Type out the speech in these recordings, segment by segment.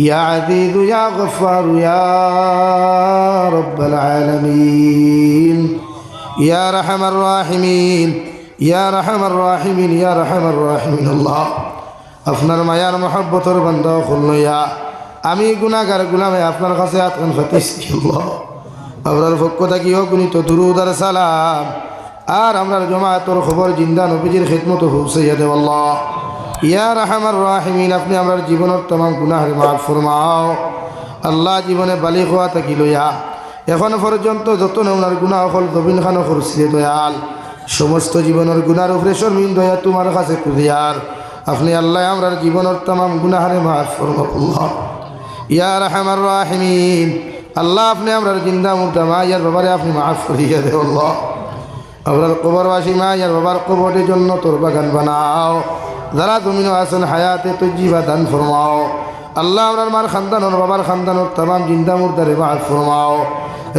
يا عزيز يا غفار يا رب العالمين يا رحم الراحمين يا رحم الراحمين يا رحم الراحمين الله আপনার মায়ার মহব্বতর বন্ধ খুললইয়া আমি গুণাগার গুলামে আপনার কাছে আতন ফাতিছি আল্লাহ আপনার পক্ষ থাকিও গুণিত দুরুদার সালাম আর আমরার জমাতর খবর জিন্দা নবীজির খেদমত হুসাইয়া দেব আল্লাহ ইয়া রাহমার রাহিমিন, আপনি আমার জীবনের তমাম গুনাহের মাফ ফরমাও। আল্লাহ জীবনে বালি খোয়া থাকি লইয়া, এখন পর্যন্ত যত নমনার গুণা হল দবিন খান করছিলে দয়াল। সমস্ত জীবনের গুণার উপরে শর্মিন দয়া তোমার কাছে কুদিয়ার আপনি আল্লাহ আমরার জীবনের তমাম গুনাহারে মাফ ফরমাও আল্লাহ ইয়া রাহমার রাহিমিন, আল্লাহ আপনি আমরার জিন্দা মুর্দা মা ইয়ার বাবারে আপনি মাফ করিয়া দেব আল্লাহ। আপনার কবরবাসী মা ইয়ার বাবার কবরের জন্য তোর বাগান বানাও। যারা তুমি আসেন হায়াতে তো জিবা দান ফরমাও। আল্লাহ আপনার মার খানদানোর বাবার খানদানোর তাম জিন্দা মুর্দারে মাফ ফরমাও।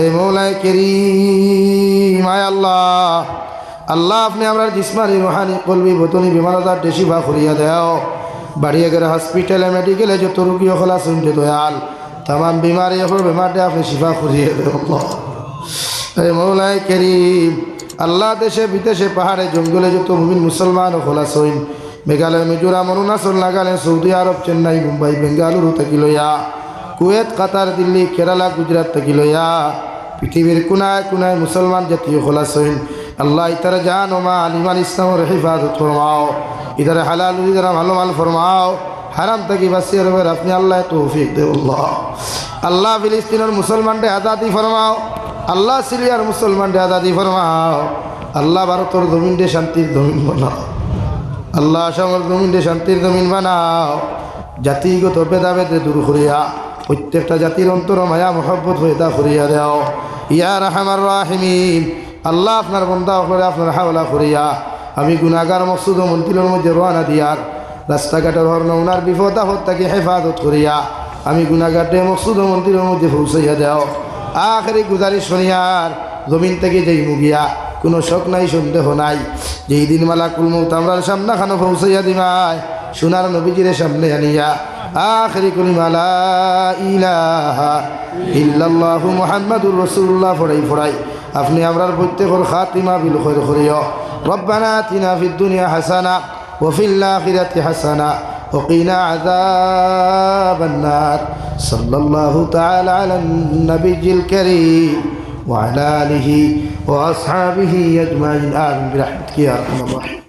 এই মৌলায় কেরি মায় আল্লাহ। আল্লাহ আপনি আমরা জিসমানি, রোহানি, কলবি বতনি বিমানদার, দেশি বা করিয়া দেও। বাড়িয়ে গেলে হসপিটালে, মেডিকেলে যত রুগী হলা শুনতে দয়াল তাম বিমারি হল, বেমারটা আপনি শিফা করিয়ে দেও। এই মৌলায় কেরিম, আল্লাহ দেশে, বিদেশে, পাহাড়ে, জঙ্গলে যত মুমিন মুসলমান খোলা সইন মেঘালয় মিজোরাম অরুণাচল নাগাল্যান্ড, সৌদি আরব, চেন্নাই, মুম্বাই, বেঙ্গালুরু থেকে লইয়া, কুয়েত, কাতার, দিল্লি, কেরালা, গুজরাট থেকে লইয়া, পৃথিবীর কোনায় কোনায় মুসলমান জাতীয় খোলা সইন আল্লাহ ইতারা জান ওমা আলিমান ইসলামর হিফাজত ফরমাও। ইতারা হালাল ইতারা ভালো মাল ফরমাও। হারাম থাকি বাসিয়ে রবের আপনি আল্লাহ তৌফিক দে আল্লাহ। ফিলিস্তিনের মুসলমানদের আজাদি ফরমাও। আল্লাহ সিরিয়ার মুসলমানদের আজাদি ফরমাও। আল্লাহ ভারতের জমিনটে শান্তির জমিন বানাও। আল্লাহ আসামের জমিনটে শান্তির জমিন বানাও। জাতিগত ভেদাভেদে দূর করিয়া, প্রত্যেকটা জাতির অন্তর মায়া, মহব্বত হইতা করিয়া দেও। ইয়া রাহমার রাহিমিন। আল্লাহ আপনার বন্ধা করে আপনার হাওলা করিয়া, আমি গুণাগার মকসুদ ও মন্ত্রীর মধ্যে রওনা দিয়ার রাস্তাঘাটের হর্ণ ওনার বিপদ, আপদ তাকে হেফাজত করিয়া, আমি গুণাগারটে মকসুদ ও মন্ত্রীর মধ্যে পৌঁছাইয়া দেও। আখেরি গুজারিশ শনিয়ার, জমিন থেকে যেই মুগিয়া, কোনো শখ নাই, সন্দেহ নাই। যেই দিন মালা কুলমুত আমরার সামনা খানো পৌঁছাইয়া দিমায় সোনার নবীজিরে সামনে আনিয়া আখেরি কলিমা লা ইলাহা ইল্লাল্লাহু মুহাম্মাদুর রাসূলুল্লাহ ফড়াই ফড়াই আপনি আমরার প্রত্যেকর খাতিমা বিল খৈর করিও রব্বানা আতিনা ফিদ দুনিয়া হাসানা وفي الآخرة حسنة وقنا عذاب النار صلى الله تعالى على النبي الكريم وعلى آله وأصحابه أجمعين. آمين برحمتك يا أرحم الراحمين.